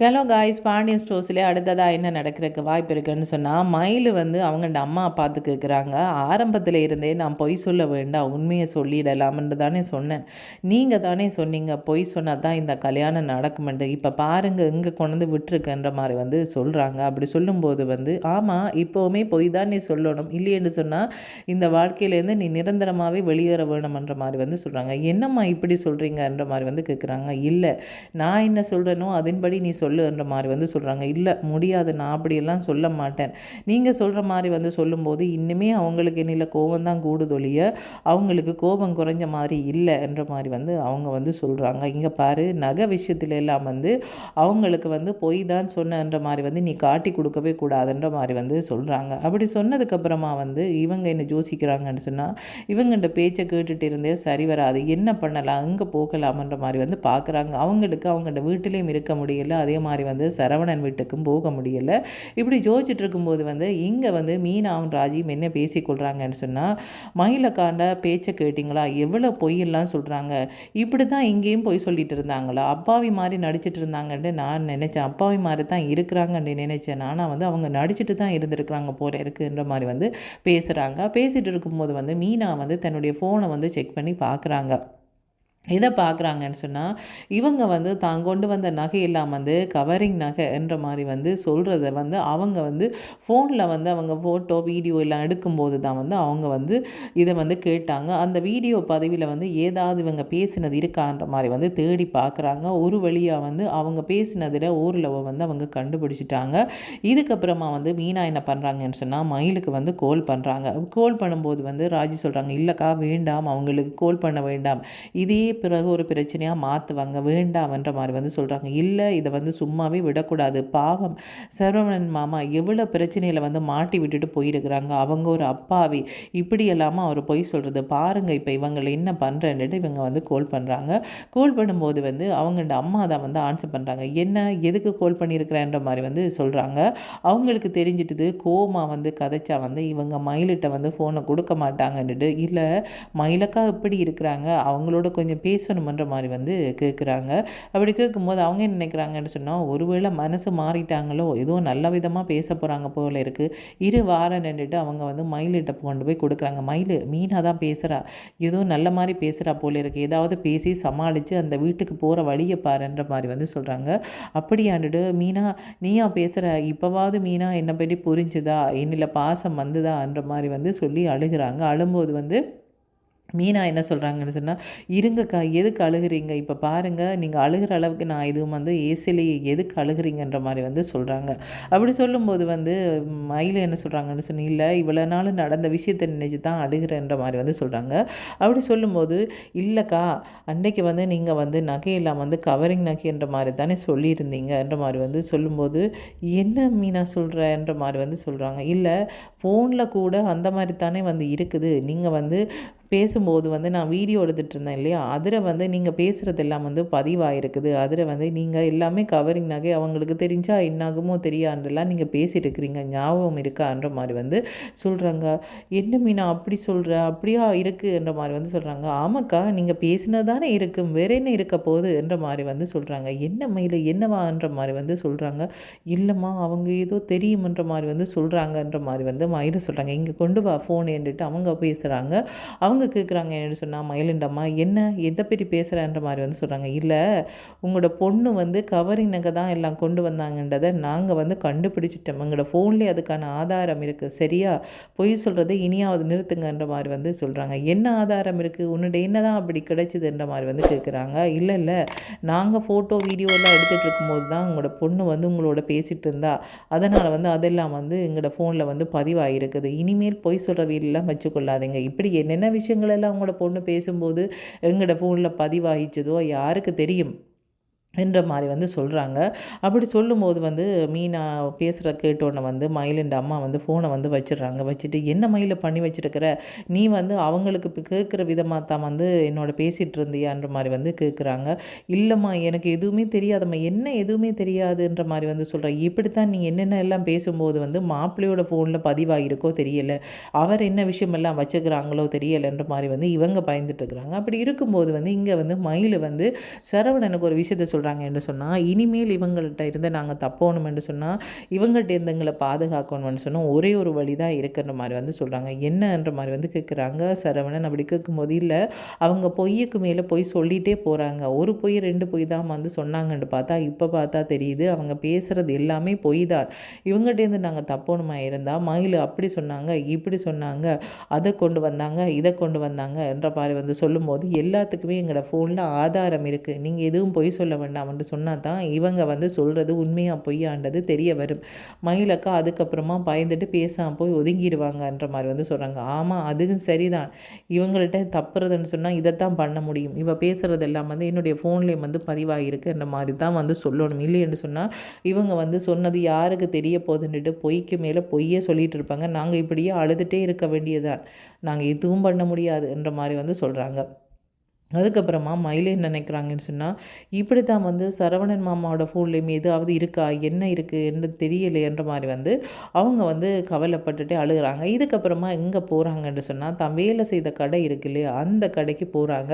Hello guys Pandian ஸ்டோர்ஸ்லேயே அடுத்ததாக என்ன நடக்கிறதுக்கு வாய்ப்பு இருக்குன்னு சொன்னால் மயில் வந்து அவங்கள்ட அம்மா பார்த்து கேட்குறாங்க ஆரம்பத்தில் இருந்தே நான் பொய் சொல்ல வேண்டாம் உண்மையை சொல்லிடலாம்னு தானே சொன்னேன். நீங்கள் தானே சொன்னீங்க பொய் சொன்னால் தான் இந்த கல்யாணம் நடக்குமெண்டு இப்போ பாருங்கள் இங்கே கொண்டு வந்து விட்டுருக்குன்ற மாதிரி வந்து சொல்கிறாங்க அப்படி சொல்லும்போது வந்து ஆமாம் இப்போவுமே பொய் தான் நீ சொல்லணும். இல்லையென்று சொன்னால் இந்த வாழ்க்கையிலேருந்து நீ நிரந்தரமாகவே வெளியேற வேணுமன்ற மாதிரி வந்து சொல்கிறாங்க என்னம்மா இப்படி சொல்கிறீங்கன்ற மாதிரி வந்து கேட்குறாங்க இல்லை நான் என்ன சொல்கிறேனோ அதன்படி நீ சொல் சொல்லுன்ற மாதிரி வந்து சொல்கிறாங்க இல்லை முடியாது. நான் அப்படியெல்லாம் சொல்ல மாட்டேன். நீங்கள் சொல்கிற மாதிரி வந்து சொல்லும்போது இன்னுமே அவங்களுக்கு என்னில் கோபம் தான் கூடுதொழிய அவங்களுக்கு கோபம் குறைஞ்ச மாதிரி இல்லை என்ற மாதிரி வந்து அவங்க வந்து சொல்கிறாங்க இங்கே பாரு நகை விஷயத்துல எல்லாம் வந்து அவங்களுக்கு வந்து பொய் தான் சொன்னன்ற மாதிரி வந்து நீ காட்டி கொடுக்கவே கூடாதுன்ற மாதிரி வந்து சொல்கிறாங்க அப்படி சொன்னதுக்கப்புறமா வந்து இவங்க என்ன யோசிக்கிறாங்கன்னு சொன்னால் இவங்கள்ட பேச்சை கேட்டுட்டு இருந்தே சரி வராது. என்ன பண்ணலாம்? அங்கே போகலாம்ன்ற மாதிரி வந்து பார்க்குறாங்க அவங்களுக்கு அவங்கள்ட வீட்டிலையும் இருக்க முடியல. அதே மாதிரி வந்து சரவணன் வீட்டுக்கும் போக முடியலை. இப்படி ஜோதிச்சுட்டு இருக்கும்போது வந்து இங்கே வந்து மீனாவும் ராஜியும் என்ன பேசிக்கொள்கிறாங்கன்னு சொன்னால் மயிலக்காண்ட பேச்சை கேட்டிங்களா? எவ்வளோ பொய்யெல்லாம் சொல்கிறாங்க இப்படி தான் இங்கேயும் பொய் சொல்லிட்டு இருந்தாங்களா? அப்பாவி மாதிரி நடிச்சிட்டு இருந்தாங்கன்ட்டு நான் நினச்சேன். அப்பாவி மாதிரி தான் இருக்கிறாங்கன்னு நினச்சேன். ஆனால் வந்து அவங்க நடிச்சிட்டு தான் இருந்திருக்கிறாங்க போல இருக்குன்ற மாதிரி வந்து பேசுகிறாங்க பேசிகிட்டு இருக்கும்போது வந்து மீனா வந்து தன்னுடைய ஃபோனை வந்து செக் பண்ணி பார்க்குறாங்க இதை பார்க்குறாங்கன்னு சொன்னால் இவங்க வந்து தான் கொண்டு வந்த நகையெல்லாம் வந்து கவரிங் நகை என்ற மாதிரி வந்து சொல்கிறத வந்து அவங்க வந்து ஃபோனில் வந்து அவங்க ஃபோட்டோ வீடியோ எல்லாம் எடுக்கும்போது தான் வந்து அவங்க வந்து இதை வந்து கேட்டாங்க. அந்த வீடியோ பதிவில் வந்து ஏதாவது இவங்க பேசினது இருக்கான்ற மாதிரி வந்து தேடி பார்க்குறாங்க. ஒரு வழியாக வந்து அவங்க பேசினதில் ஊரில் வந்து அவங்க கண்டுபிடிச்சிட்டாங்க. இதுக்கப்புறமா வந்து மீனா என்ன பண்ணுறாங்கன்னு சொன்னால் மயிலுக்கு வந்து கோல் பண்ணுறாங்க கோல் பண்ணும்போது வந்து ராஜி சொல்கிறாங்க இல்லைக்கா வேண்டாம். அவங்களுக்கு கோல் பண்ண வேண்டாம். இதே பிறகு ஒரு பிரச்சனையாக மாற்றுவாங்க வேண்டாம்ன்ற மாதிரி வந்து சொல்கிறாங்க இல்லை இதை வந்து சும்மாவே விடக்கூடாது. பாவம். சரவணன் மாமா எவ்வளோ பிரச்சனையில் வந்து மாட்டி விட்டுட்டு போயிருக்கிறாங்க. அவங்க ஒரு அப்பாவி. இப்படி எல்லாமா அவர் பொய் சொல்கிறது பாருங்கள் இப்போ இவங்களை என்ன பண்ணுறேன்ட்டு இவங்க வந்து கால் பண்ணுறாங்க கால் பண்ணும்போது வந்து அவங்கள்ட அம்மா தான் வந்து ஆன்சர் பண்ணுறாங்க என்ன எதுக்கு கால் பண்ணியிருக்கிறேன்ற மாதிரி வந்து சொல்கிறாங்க அவங்களுக்கு தெரிஞ்சிட்டுது கோமா வந்து கதைச்சா வந்து இவங்க மயிலிட்ட வந்து ஃபோனை கொடுக்க மாட்டாங்கன்னுட்டு. இல்லை மயிலக்கா எப்படி இருக்கிறாங்க. அவங்களோட கொஞ்சம் பேசணுமன்ற மாதிரி வந்து கேட்குறாங்க அப்படி கேட்கும்போது அவங்க என்ன நினைக்கிறாங்கன்னு சொன்னால் ஒருவேளை மனசு மாறிட்டாங்களோ ஏதோ நல்ல விதமாக பேச போகிறாங்க போல இருக்குது இரு வாரம் நின்றுட்டு அவங்க வந்து மயிலிட்ட கொண்டு போய் கொடுக்குறாங்க. மயில் மீனாக தான் பேசுகிறா ஏதோ நல்ல மாதிரி பேசுகிறா போல இருக்குது ஏதாவது பேசி சமாளித்து அந்த வீட்டுக்கு போகிற வழியை பாருன்ற மாதிரி வந்து சொல்கிறாங்க அப்படியாண்டுட்டு மீனா நீயா பேசுகிற இப்போவாவது மீனா என்னை பற்றி புரிஞ்சுதா? என்னில் பாசம் வந்துதான்ற மாதிரி வந்து சொல்லி அழுகிறாங்க. அழும்போது வந்து மீனா என்ன சொல்கிறாங்கன்னு சொன்னால் இருங்கக்கா எதுக்கு அழுகிறீங்க? இப்போ பாருங்கள் நீங்கள் அழுகிற அளவுக்கு நான் இதுவும் வந்து ஏசிலேயே எதுக்கு அழுகிறீங்கன்ற மாதிரி வந்து சொல்கிறாங்க அப்படி சொல்லும்போது வந்து மயில் என்ன சொல்கிறாங்கன்னு சொன்னால் இல்லை இவ்வளோ நாள் நடந்த விஷயத்தை நினச்சி தான் அழுகிறன்ற மாதிரி வந்து சொல்கிறாங்க அப்படி சொல்லும்போது இல்லைக்கா அன்றைக்கு வந்து நீங்கள் வந்து நகையெல்லாம் வந்து கவரிங் நகைன்ற மாதிரி தானே சொல்லியிருந்தீங்கன்ற மாதிரி வந்து சொல்லும்போது என்ன மீனா சொல்கிறன்ற மாதிரி வந்து சொல்கிறாங்க இல்லை ஃபோனில் கூட அந்த மாதிரி தானே வந்து இருக்குது. நீங்கள் வந்து பேசும்போது வந்து நான் வீடியோ எடுத்துகிட்டு இருந்தேன் இல்லையா? அதில் வந்து நீங்கள் பேசுகிறதெல்லாம் வந்து பதிவாயிருக்குது. அதில் வந்து நீங்கள் எல்லாமே கவரிங் நகை அவங்களுக்கு தெரிஞ்சால் என்னாகுமோ தெரியான்றலாம் நீங்கள் பேசிகிட்டு இருக்கிறீங்க ஞாபகம் இருக்கான்ற மாதிரி வந்து சொல்கிறாங்க என்ன மீனா அப்படி சொல்கிற அப்படியா இருக்குன்ற மாதிரி வந்து சொல்கிறாங்க ஆமாக்கா நீங்கள் பேசினது தானே இருக்கும். வேற என்ன இருக்க போகுதுன்ற மாதிரி வந்து சொல்கிறாங்க என்ன மயில்? என்னவான்ற மாதிரி வந்து சொல்கிறாங்க இல்லைம்மா அவங்க ஏதோ தெரியுமன்ற மாதிரி வந்து சொல்கிறாங்கன்ற மாதிரி வந்து மயில சொல்கிறாங்க இங்கே கொண்டு வா ஃபோன் என்றுட்டு அவங்க பேசுகிறாங்க அவங்க அவங்க கேட்குறாங்க என்ன சொன்னால் மயிலண்டம்மா என்ன எதை பற்றி பேசுகிறேன்ற மாதிரி வந்து சொல்கிறாங்க இல்லை உங்களோட பொண்ணு வந்து கவரிங் நகை தான் எல்லாம் கொண்டு வந்தாங்கன்றதை நாங்கள் வந்து கண்டுபிடிச்சிட்டோம். எங்களோட ஃபோன்லேயே அதுக்கான ஆதாரம் இருக்குது சரியா? பொய் சொல்கிறத இனியாவது நிறுத்துங்கன்ற மாதிரி வந்து சொல்கிறாங்க என்ன ஆதாரம் இருக்குது உன்னுடைய என்ன தான் அப்படி கிடைச்சிதுன்ற மாதிரி வந்து கேட்குறாங்க இல்லை இல்லை நாங்கள் ஃபோட்டோ வீடியோலாம் எடுத்துகிட்டு இருக்கும்போது தான் உங்களோட பொண்ணு வந்து உங்களோட பேசிகிட்டு இருந்தா. அதனால் வந்து அதெல்லாம் வந்து எங்களோட ஃபோனில் வந்து பதிவாகிருக்குது இனிமேல் பொய் சொல்கிற வீடெல்லாம் வச்சுக்கொள்ளாதீங்க. இப்படி என்னென்ன விஷயம் விஷயங்களெல்லாம் அவங்களோட பொண்ணு பேசும்போது எங்களோட ஃபோனில் பதிவாகிச்சதோ யாருக்கு தெரியும்? என்ற மாதிரி வந்து சொல்கிறாங்க அப்படி சொல்லும்போது வந்து மீனா பேசுகிற கேட்டோன்னே வந்து மயிலிൻ്റെ அம்மா வந்து ஃபோனை வந்து வச்சிடுறாங்க. வச்சுட்டு என்ன மயிலை பண்ணி வச்சுருக்கிற? நீ வந்து அவங்களுக்கு இப்போ கேட்குற விதமாக தான் வந்து என்னோட பேசிகிட்டு இருந்தியான்ற மாதிரி வந்து கேட்குறாங்க இல்லைம்மா எனக்கு எதுவுமே தெரியாதம்மா. என்ன எதுவுமே தெரியாதுன்ற மாதிரி வந்து சொல்கிறேன் இப்படித்தான் நீ என்னென்ன எல்லாம் பேசும்போது வந்து மாப்பிள்ளையோட ஃபோனில் பதிவாகிருக்கோ தெரியலை. அவர் என்ன விஷயமெல்லாம் வச்சுக்கிறாங்களோ தெரியலைன்ற மாதிரி வந்து இவங்க பயந்துட்டு இருக்கிறாங்க. அப்படி இருக்கும்போது வந்து இங்கே வந்து மயில் வந்து சரவணனுக்கு ஒரு விஷயத்த சொல் சொல்கிறாங்க என்று சொன்னால் இனிமேல் இவங்கள்ட்ட இருந்து நாங்கள் தப்போணும் என்று சொன்னால் இவங்கள்ட்ட இருந்து எங்களை பாதுகாக்கணும்னு சொன்னால் ஒரே ஒரு வழி தான் இருக்குன்ற மாதிரி வந்து சொல்கிறாங்க என்னன்ற மாதிரி வந்து கேட்குறாங்க சரவணன் அப்படி கேட்கும்போது இல்லை அவங்க பொய்யுக்கு மேலே பொய் சொல்லிகிட்டே போகிறாங்க ஒரு பொய் ரெண்டு பொய் தான் வந்து சொன்னாங்கன்னு பார்த்தா இப்போ பார்த்தா தெரியுது. அவங்க பேசுகிறது எல்லாமே பொய் தான். இவங்ககிட்டேருந்து நாங்கள் தப்போணுமா இருந்தால் மயில் அப்படி சொன்னாங்க இப்படி சொன்னாங்க அதை கொண்டு வந்தாங்க இதை கொண்டு வந்தாங்க என்ற மாதிரி வந்து சொல்லும்போது எல்லாத்துக்குமே எங்களோட ஃபோனில் ஆதாரம் இருக்குது நீங்கள் எதுவும் பொய் சொல்ல வேண்டாம்னு சொன்னால் தான் இவங்க வந்து சொல்கிறது உண்மையாக பொய்யாண்டது தெரிய வரும். மயிலக்கா அதுக்கப்புறமா பயந்துட்டு பேசாமல் போய் ஒதுங்கிடுவாங்கன்ற மாதிரி வந்து சொல்கிறாங்க ஆமாம் அதுவும் சரிதான். இவங்கள்ட்ட தப்புறதுன்னு சொன்னால் இதைத்தான் பண்ண முடியும். இவ பேசுகிறது எல்லாம் வந்து என்னுடைய ஃபோன்லேயும் வந்து பதிவாகிருக்குன்ற மாதிரி தான் வந்து சொல்லணும். இல்லைன்னு சொன்னால் இவங்க வந்து சொன்னது யாருக்கு தெரிய போதுன்னுட்டு பொய்க்கு மேலே பொய்யே சொல்லிகிட்டு இருப்பாங்க. நாங்கள் இப்படியே அழுதுகிட்டே இருக்க வேண்டியதான் நாங்கள் எதுவும் பண்ண முடியாதுன்ற மாதிரி வந்து சொல்கிறாங்க அதுக்கப்புறமா மயிலே நினைக்கிறாங்கன்னு சொன்னால் இப்படி தான் வந்து சரவணன் மாமாவோட ஃபோன்லேயும் ஏதாவது இருக்கா? என்ன இருக்குது என்று தெரியலையன்ற மாதிரி வந்து அவங்க வந்து கவலைப்பட்டுட்டு அழுகிறாங்க. இதுக்கப்புறமா எங்கே போகிறாங்கன்னு சொன்னால் தான் வேலை செய்த கடை இருக்கு இல்லையா? அந்த கடைக்கு போகிறாங்க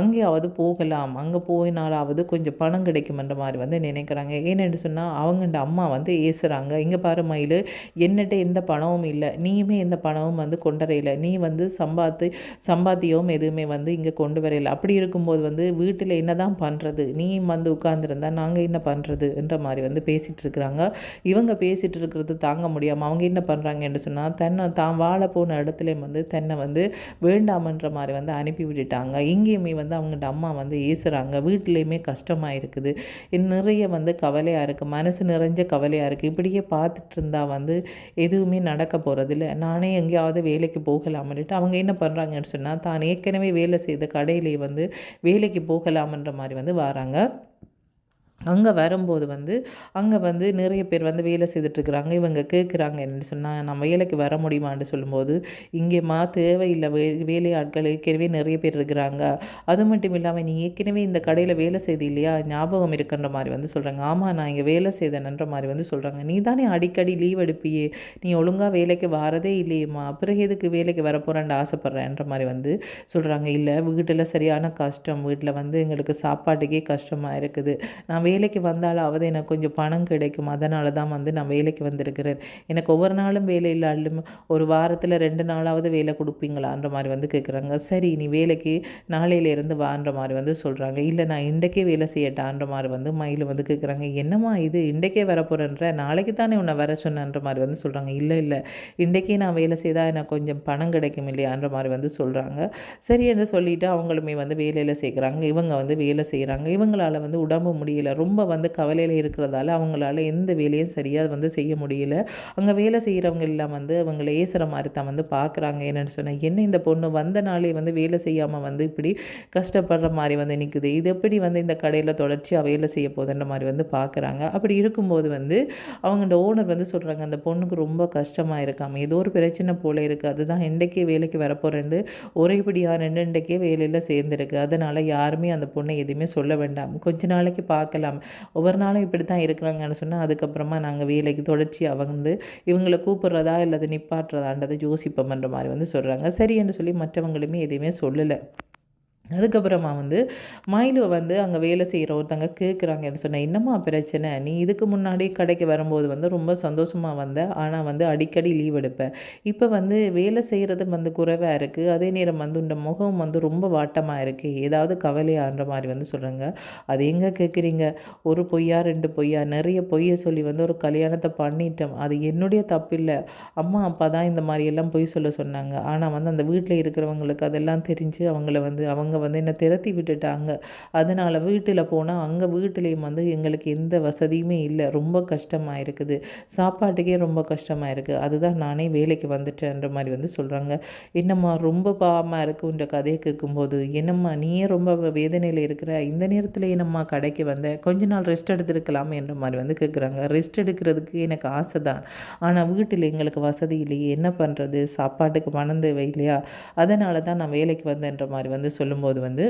அங்கேயாவது போகலாம். அங்கே போயினாலாவது கொஞ்சம் பணம் கிடைக்குமென்ற மாதிரி வந்து நினைக்கிறாங்க. ஏன்னு சொன்னால் அவங்கள்ட அம்மா வந்து ஏசுகிறாங்க இங்கே பாரு மயில் என்னட்ட எந்த பணமும் இல்லை. நீயுமே எந்த பணமும் வந்து கொண்டு நீ வந்து சம்பாத்து சம்பாத்தியம் எதுவுமே வந்து இங்கே கொண்டு வரையில. அப்படி இருக்கும்போது வந்து வீட்டில் என்ன தான் பண்ணுறது நீ வந்து உட்காந்துருந்தா நாங்கள் என்ன பண்ணுறதுன்ற மாதிரி வந்து பேசிகிட்டு இருக்கிறாங்க. இவங்க பேசிகிட்டு இருக்கிறது தாங்க முடியாமல் அவங்க என்ன பண்ணுறாங்கன்னு சொன்னால் தன்னை தான் வாழ போன இடத்துலையும் வந்து தன்னை வந்து வேண்டாமன்ற மாதிரி வந்து அனுப்பி விட்டுட்டாங்க. இங்கேயுமே வந்து அவங்கள்ட்ட அம்மா வந்து ஏசுகிறாங்க வீட்டிலையுமே கஷ்டமாக இருக்குது. நிறைய வந்து கவலையாக இருக்குது மனசு நிறைஞ்ச கவலையாக இருக்குது இப்படியே பார்த்துட்டு இருந்தால் வந்து எதுவுமே நடக்க போகிறதில்ல நானே எங்கேயாவது வேலைக்கு போகலாமன்ட்டு அவங்க என்ன பண்ணுறாங்கன்னு சொன்னால் தான் ஏற்கனவே வேலை செய்த கடையிலேயே வந்து வந்து வேலைக்கு போகலாம்ன்ற மாதிரி வந்து வராங்க. அங்கே வரும்போது வந்து அங்கே வந்து நிறைய பேர் வந்து வேலை செய்துட்ருக்குறாங்க இவங்க கேட்குறாங்க என்னென்னு சொன்னால் நம்ம வேலைக்கு வர முடியுமான்னு சொல்லும்போது இங்கேம்மா தேவையில்லை வே வேலை ஆட்கள் ஏற்கனவே நிறைய பேர் இருக்கிறாங்க. அது மட்டும் இல்லாமல் நீ ஏற்கனவே இந்த கடையில் வேலை செய்து இல்லையா? ஞாபகம் இருக்குன்ற மாதிரி வந்து சொல்கிறாங்க ஆமாம் நான் இங்கே வேலை செய்தேன்ன்ற மாதிரி வந்து சொல்கிறாங்க நீ தானே அடிக்கடி லீவ் எடுப்பியே? நீ ஒழுங்காக வேலைக்கு வரதே இல்லையேம்மா. பிறகு எதுக்கு வேலைக்கு வரப்போகிறேன்னு ஆசைப்பட்றேன்ற மாதிரி வந்து சொல்கிறாங்க இல்லை வீட்டில் சரியான கஷ்டம். வீட்டில் வந்து எங்களுக்கு சாப்பாட்டுக்கே கஷ்டமாக இருக்குது. நான் வேலைக்கு வந்தாலாவது எனக்கு கொஞ்சம் பணம் கிடைக்கும். அதனால தான் வந்து நான் வேலைக்கு வந்திருக்கிறேன். எனக்கு ஒவ்வொரு நாளும் வேலை இல்லாலும் ஒரு வாரத்தில் ரெண்டு நாளாவது வேலை கொடுப்பீங்களான்ற மாதிரி வந்து கேட்குறாங்க சரி நீ வேலைக்கு நாளையிலேருந்து வான்ற மாதிரி வந்து சொல்கிறாங்க இல்லை நான் இன்றைக்கே வேலை செய்யட்டான்ற மாதிரி வந்து மயில் வந்து கேட்குறாங்க என்னம்மா இது? இன்றைக்கே வரப்போகிறேன்ற நாளைக்கு தானே உன்னை வர சொன்னன்ற மாதிரி வந்து சொல்கிறாங்க இல்லை இல்லை. இன்றைக்கே நான் வேலை செய்தால் எனக்கு கொஞ்சம் பணம் கிடைக்கும் இல்லையான்ற மாதிரி வந்து சொல்கிறாங்க சரி என்று சொல்லிவிட்டு அவங்களுமே வந்து வேலையில் சேர்க்குறாங்க. இவங்க வந்து வேலை செய்கிறாங்க இவங்களால் வந்து உடம்பு முடியல. ரொம்ப வந்து கவலையில் இருக்கிறதால அவங்களால எந்த வேலையும் சரியாக வந்து செய்ய முடியல. அங்கே வேலை செய்கிறவங்க எல்லாம் வந்து அவங்கள ஏசுகிற மாதிரி தான் வந்து பார்க்குறாங்க என்னென்னு சொன்னால் என்ன இந்த பொண்ணு வந்த நாளே வந்து வேலை செய்யாமல் வந்து இப்படி கஷ்டப்படுற மாதிரி வந்து நிற்குது இது எப்படி வந்து இந்த கடையில் தொடர்ச்சியாக வேலை செய்ய போதுன்ற மாதிரி வந்து பார்க்குறாங்க அப்படி இருக்கும்போது வந்து அவங்களோட ஓனர் வந்து சொல்கிறாங்க அந்த பொண்ணுக்கு ரொம்ப கஷ்டமாக இருக்காமல் ஏதோ ஒரு பிரச்சனை போல் இருக்குது அதுதான் இன்றைக்கே வேலைக்கு வரப்போகிறேன்னு ஒரேபடியாக ரெண்டு இன்றைக்கே வேலையில் சேர்ந்துருக்கு. அதனால் யாருமே அந்த பொண்ணை எதுவுமே சொல்ல வேண்டாம். கொஞ்ச நாளைக்கு பார்க்கலாம். ஒவ்வொரு நாளும் இப்படி தான் இருக்கிறாங்கன்னு சொன்னால் அதுக்கப்புறமா நாங்கள் வேலைக்கு தொடர்ச்சியாக வந்து இவங்களை கூப்பிட்றதா இல்லை நிப்பாட்டுறதான்றதை நிப்பாட்டுறதான்றது மாதிரி வந்து சொல்கிறாங்க சரி என்று சொல்லி மற்றவங்களுமே எதுவுமே சொல்லலை. அதுக்கப்புறமா வந்து மயிலுவை வந்து அங்கே வேலை செய்கிற ஒருத்தங்க கேட்குறாங்கன்னு சொன்னேன் என்னம்மா பிரச்சனை? நீ இதுக்கு முன்னாடி கடைக்கு வரும்போது வந்து ரொம்ப சந்தோஷமாக வந்த ஆனால் வந்து அடிக்கடி லீவ் எடுப்பேன் இப்போ வந்து வேலை செய்கிறது வந்து குறைவாக இருக்குது அதே நேரம் வந்து உண்ட முகம் வந்து ரொம்ப வாட்டமாக இருக்குது ஏதாவது கவலையான்ற மாதிரி வந்து சொல்கிறாங்க அது எங்கே கேட்குறீங்க ஒரு பொய்யா ரெண்டு பொய்யா? நிறைய பொய்யை சொல்லி வந்து ஒரு கல்யாணத்தை பண்ணிட்டோம். அது என்னுடைய தப்பு இல்லை அம்மா அப்பா தான் இந்த மாதிரியெல்லாம் பொய் சொல்ல சொன்னாங்க. ஆனால் வந்து அந்த வீட்டில் இருக்கிறவங்களுக்கு அதெல்லாம் தெரிஞ்சு அவங்கள வந்து அவங்க வந்து என்னை திரத்தி விட்டுட்டாங்க. அதனால் வீட்டில் போனால் அங்கே வீட்டிலையும் வந்து எங்களுக்கு எந்த வசதியுமே இல்லை. ரொம்ப கஷ்டமாக இருக்குது. சாப்பாட்டுக்கே ரொம்ப கஷ்டமாக இருக்குது அதுதான் நானே வேலைக்கு வந்துட்டேன்ற மாதிரி வந்து சொல்கிறாங்க என்னம்மா ரொம்ப பாவமாக இருக்குன்ற கதையை கேட்கும்போது என்னம்மா நீயே ரொம்ப வேதனையில் இருக்கிற. இந்த நேரத்தில் என்னம்மா கடைக்கு வந்த? கொஞ்ச நாள் ரெஸ்ட் எடுத்துருக்கலாம் என்ற மாதிரி வந்து கேட்குறாங்க ரெஸ்ட் எடுக்கிறதுக்கு எனக்கு ஆசை தான் ஆனால் வீட்டில் எங்களுக்கு வசதி இல்லையே. என்ன பண்ணுறது சாப்பாட்டுக்கு பணம் இல்லையா அதனால தான் நான் வேலைக்கு வந்தேன்ற மாதிரி வந்து சொல்லும் சொல்லும்போது வந்து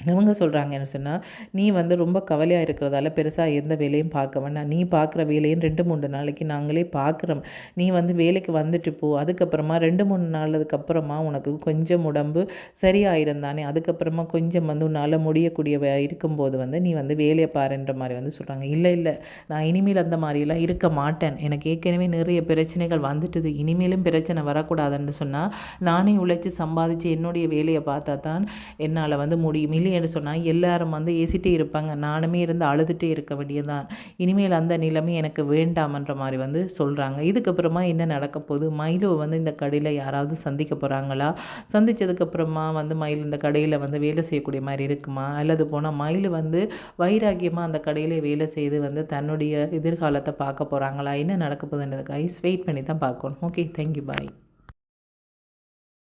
இவங்க சொல்கிறாங்க என்ன சொன்னால் நீ வந்து ரொம்ப கவலையாக இருக்கிறதால பெருசாக எந்த வேலையும் பார்க்க வேண்டாம் நீ பார்க்குற வேலையும் ரெண்டு மூணு நாளைக்கு நாங்களே பார்க்குறோம். நீ வந்து வேலைக்கு வந்துட்டு போ. அதுக்கப்புறமா ரெண்டு மூணு நாளுக்கு அப்புறமா உனக்கு கொஞ்சம் உடம்பு சரியாயிடும் தானே. அதுக்கப்புறமா கொஞ்சம் வந்து உன்னால் முடியக்கூடிய இருக்கும்போது வந்து நீ வந்து வேலையை பாருன்ற மாதிரி வந்து சொல்கிறாங்க இல்லை இல்லை. நான் இனிமேல் அந்த மாதிரிலாம் இருக்க மாட்டேன். எனக்கு ஏற்கனவே நிறைய பிரச்சனைகள் வந்துட்டுது. இனிமேலும் பிரச்சனை வரக்கூடாதுன்னு சொன்னால் நானே உழைச்சி சம்பாதிச்சு என்னுடைய வேலையை பார்த்தா தான் என்னால் வந்து முடியும். இல்லைன்னு சொன்னால் எல்லாரும் வந்து ஏசிட்டே இருப்பாங்க. நானுமே இருந்து அழுதுகிட்டே இருக்க வேண்டியதான் இனிமேல் அந்த நிலைமை எனக்கு வேண்டாமன்ற மாதிரி வந்து சொல்கிறாங்க இதுக்கப்புறமா என்ன நடக்க போகுது? மயிலுவை வந்து இந்த கடையில் யாராவது சந்திக்க போகிறாங்களா சந்தித்ததுக்கப்புறமா வந்து மயில் இந்த கடையில் வந்து வேலை செய்யக்கூடிய மாதிரி இருக்குமா? அல்லது போனால் மயில் வந்து வைராக்கியமாக அந்த கடையில் வேலை செய்து வந்து தன்னுடைய எதிர்காலத்தை பார்க்க போகிறாங்களா என்ன நடக்க போகுதுன்றதுக்காக ஐஸ் வெயிட் பண்ணி தான் பார்க்கணும். Okay thank you bye